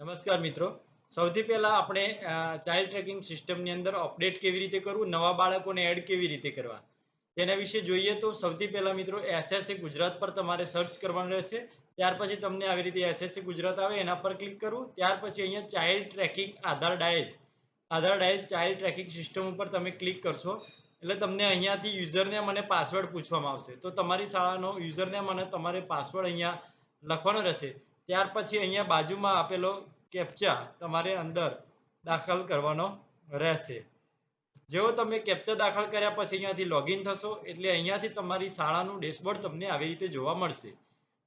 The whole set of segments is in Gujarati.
નમસ્કાર મિત્રો. સૌથી પહેલા આપણે ચાઇલ્ડ ટ્રેકિંગ સિસ્ટમની અંદર અપડેટ કેવી રીતે કરવું, નવા બાળકોને એડ કેવી રીતે કરવા? તેના વિશે જોઈએ તો સૌથી પહેલા મિત્રો એસએસએ ગુજરાત પર તમારે સર્ચ કરવાનું રહેશે. ત્યાર પછી તમને આવી રીતે એસએસએ ગુજરાત આવે, એના પર ક્લિક કરવું ત્યાર પછી અહીંયા child tracking Aadhaar DISE Aadhaar DISE child tracking system ઉપર તમે ક્લિક કરશો. એટલે તમને અહીંયાથી યુઝરનેમ અને પાસવર્ડ પૂછવામાં આવશે. તો તમારી શાળાનો યુઝરનેમ અને તમારે પાસવર્ડ અહીંયા લખવાનો રહેશે. ત્યાર પછી અહીંયા બાજુમાં આપેલો કેપ્ચા તમારે અંદર દાખલ કરવાનો રહેશે. જેવો તમે કેપ્ચા દાખલ કર્યા પછી અહીંયાથી લોગિન થશો, એટલે અહીંયાથી તમારી શાળાનું ડેશબોર્ડ તમને આવી રીતે જોવા મળશે.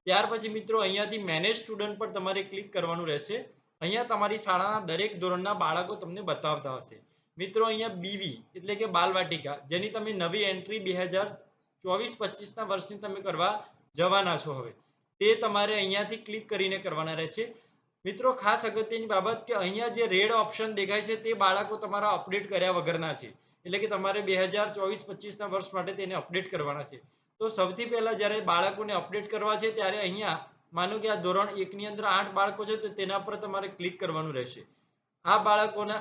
ત્યાર પછી મિત્રો અહીંયાથી મેનેજ સ્ટુડન્ટ પર તમારે ક્લિક કરવાનું રહેશે. અહીંયા તમારી શાળાના દરેક ધોરણના બાળકો તમને બતાવતા હશે. મિત્રો અહીંયા બીવી એટલે કે બાલવાટિકા, જેની તમે નવી એન્ટ્રી બે હજાર ચોવીસ પચીસના વર્ષની તમે કરવા જવાના છો હવે. તે તમારે અહીંયાથી ક્લિક કરીને કરવાના રહેશે. મિત્રો, ખાસ અગત્યની બાબત કે અહીંયા જે રેડ ઓપ્શન દેખાય છે, તે બાળકો તમારા અપડેટ કર્યા વગરના છે. એટલે કે તમારે બે હજાર ચોવીસ પચીસના વર્ષ માટે તેને અપડેટ કરવાના છે. તો સૌથી પહેલા જ્યારે બાળકોને અપડેટ કરવા છે, ત્યારે અહીંયા માનો કે આ ધોરણ એકની અંદર આઠ બાળકો છે, તો તેના પર તમારે ક્લિક કરવાનું રહેશે. આ બાળકોને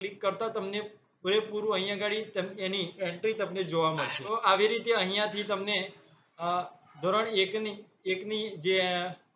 ક્લિક કરતા તમને પૂરેપૂરું અહીંયા આગળ એની એન્ટ્રી તમને જોવા મળશે. તો આવી રીતે અહીંયાથી તમને ધોરણ એકની એકની જે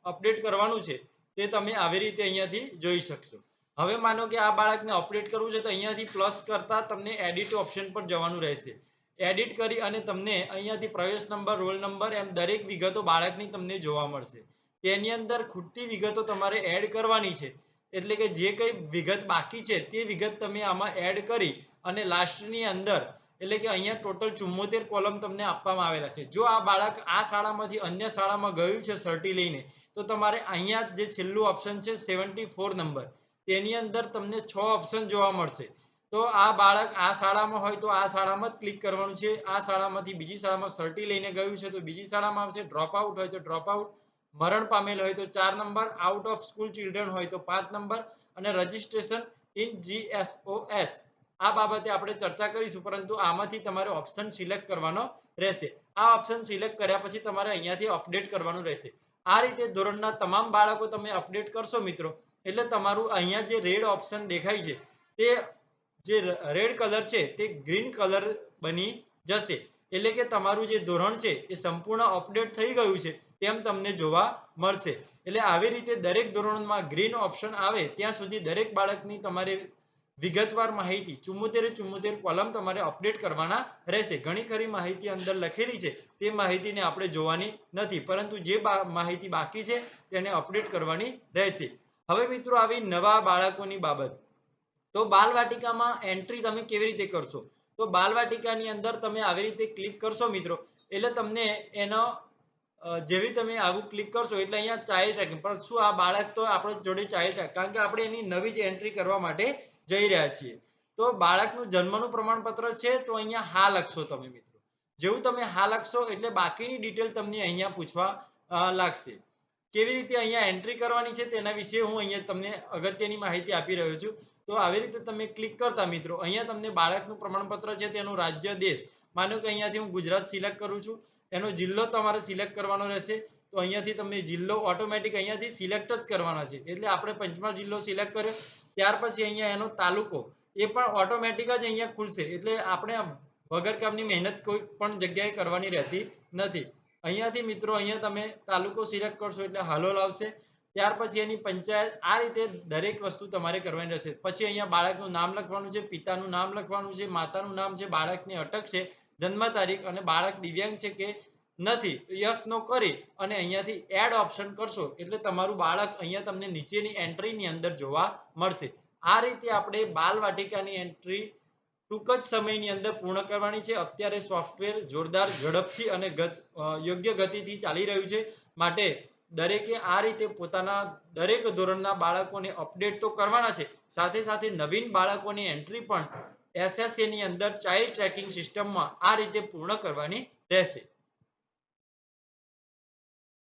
અપડેટ કરવાનું છે, તે તમે આવી રીતે અહીંયાથી જોઈ શકશો. હવે માનો કે આ બાળકને અપડેટ કરવું છે, તો અહીંયાથી પ્લસ કરતા તમને એડિટ ઓપ્શન પર જવાનું રહેશે. એડિટ કરી અને તમને અહીંયાથી પ્રવેશ નંબર, રોલ નંબર એમ દરેક વિગતો બાળકની તમને જોવા મળશે. તેની અંદર ખૂટતી વિગતો તમારે એડ કરવાની છે. એટલે કે જે કંઈ વિગત બાકી છે, તે વિગત તમે આમાં એડ કરી અને લાસ્ટની અંદર એટલે કે અહીંયા ટોટલ ચુમ્મોતેર કોલમ તમને આપવામાં આવેલા છે. જો આ બાળક આ શાળામાંથી અન્ય શાળામાં ગયું છે સર્ટી લઈને, તો તમારે અહીંયા જે છેલ્લું ઓપ્શન છે સેવન્ટી ફોર નંબર તેની અંદર તમને છ ઓપ્શન જોવા મળશે. તો આ બાળક આ શાળામાં હોય તો આ શાળામાં જ ક્લિક કરવાનું છે. આ શાળામાંથી બીજી શાળામાં સર્ટી લઈને ગયું છે તો બીજી શાળામાં આવશે. ડ્રોપ આઉટ હોય તો ડ્રોપ આઉટ મરણ પામેલ હોય તો ચાર number out of school children હોય તો પાંચ નંબર અને રજીસ્ટ્રેશન ઇન જીએસઓએસ આ બાબતે આપણે ચર્ચા કરીશું, પરંતુ આમાંથી તમારે ઓપ્શન સિલેક્ટ કરવાનો રહેશે. આ ઓપ્શન સિલેક્ટ કર્યા પછી તમારે અહીંયાથી અપડેટ કરવાનું રહેશે. આ રીતે ધોરણના તમામ બાળકો તમે અપડેટ કરશો મિત્રો. એટલે તમારું અહીંયા જે રેડ ઓપ્શન દેખાય છે, તે જે રેડ કલર છે, તે ગ્રીન કલર બની જશે. એટલે કે તમારું જે ધોરણ છે, એ સંપૂર્ણ અપડેટ થઈ ગયું છે, તેમ તમને જોવા મળશે. એટલે આવી રીતે દરેક ધોરણમાં ગ્રીન ઓપ્શન આવે, ત્યાં સુધી દરેક બાળકની તમારે વિગતવાર માહિતી ચુમ્મોતેર ચુમ્મોતેર કોલમ તમારે અપડેટ કરવાના રહેશે. ઘણી ખરી માહિતી અંદર લખેલી છે. તે માહિતીને આપણે જોવાની નથી, પરંતુ જે માહિતી બાકી છે તેને અપડેટ કરવાની રહેશે. હવે મિત્રો આવી નવા બાળકોની બાબત. તો બાલવાટિકામાં એન્ટ્રી તમે કેવી રીતે કરશો? તો બાલવાટિકાની અંદર તમે આવી રીતે ક્લિક કરશો મિત્રો, એટલે તમને એનો જેવી તમે આવું ક્લિક કરશો એટલે અહીંયા ચાઇલ્ડ ટ્રેકિંગ પણ શું આ બાળક તો આપણે જોડે ચાઇલ્ડ ટ્રેક કારણ કે આપણે એની નવી જ એન્ટ્રી કરવા માટે જઈ રહ્યા છીએ. તો બાળકનું જન્મનું પ્રમાણપત્ર છે તો અહીંયા હા લખશો તમે મિત્રો. જેવું તમે હા લખશો એટલે બાકીની ડિટેલ તમને અહીંયા પૂછવા લાગશે. કેવી રીતે અહીંયા એન્ટ્રી કરવાની છે તેના વિશે હું અહીંયા તમને અગત્યની માહિતી આપી રહ્યો છું. તો આવી રીતે તમે ક્લિક કરતા મિત્રો, અહીંયા તમને બાળકનું પ્રમાણપત્ર છે તેનું રાજ્ય દેશ. માનો કે અહીંયાથી હું ગુજરાત સિલેક્ટ કરું છું, એનો જિલ્લો તમારે સિલેક્ટ કરવાનો રહેશે. તો અહીંયાથી તમે જિલ્લો ઓટોમેટિક અહીંયાથી સિલેક્ટ જ કરવાના છે. એટલે આપણે પંચમહાલ જિલ્લો સિલેક્ટ કર્યો. ત્યાર પછી અહીંયા એનો તાલુકો, એ પણ ઓટોમેટિક જ અહીંયા ખુલશે. એટલે આપણે વગર કામની મહેનત કોઈ પણ જગ્યાએ કરવાની રહેતી નથી. અહીંયાથી મિત્રો, અહીંયા તમે તાલુકો સિલેક્ટ કરશો એટલે હાલોલ આવશે. ત્યાર પછી એની પંચાયત, આ રીતે દરેક વસ્તુ તમારે કરવાની રહેશે. પછી અહીંયા બાળકનું નામ લખવાનું છે, પિતાનું નામ લખવાનું છે, માતાનું નામ છે, બાળકની અટક છે જન્મ તારીખ અને બાળક દિવ્યાંગ છે કે નથી. તો યસ, નો કરી અને અહીંયાથી એડ ઓપ્શન કરશો એટલે તમારું બાળક અહીંયા તમને નીચેની એન્ટ્રીની અંદર જોવા મળશે. આ રીતે આપણે બાલ વાટિકાની એન્ટ્રી ટૂંક જ સમયની અંદર પૂર્ણ કરવાની છે. અત્યારે સોફ્ટવેર જોરદાર ઝડપથી અને યોગ્ય ગતિથી ચાલી રહ્યું છે. માટે દરેકે આ રીતે પોતાના દરેક ધોરણના બાળકોને અપડેટ તો કરવાના છે. સાથે સાથે નવીન બાળકોની એન્ટ્રી પણ એસએસએની અંદર ચાઇલ્ડ ટ્રેકિંગ સિસ્ટમમાં આ રીતે પૂર્ણ કરવાની રહેશે.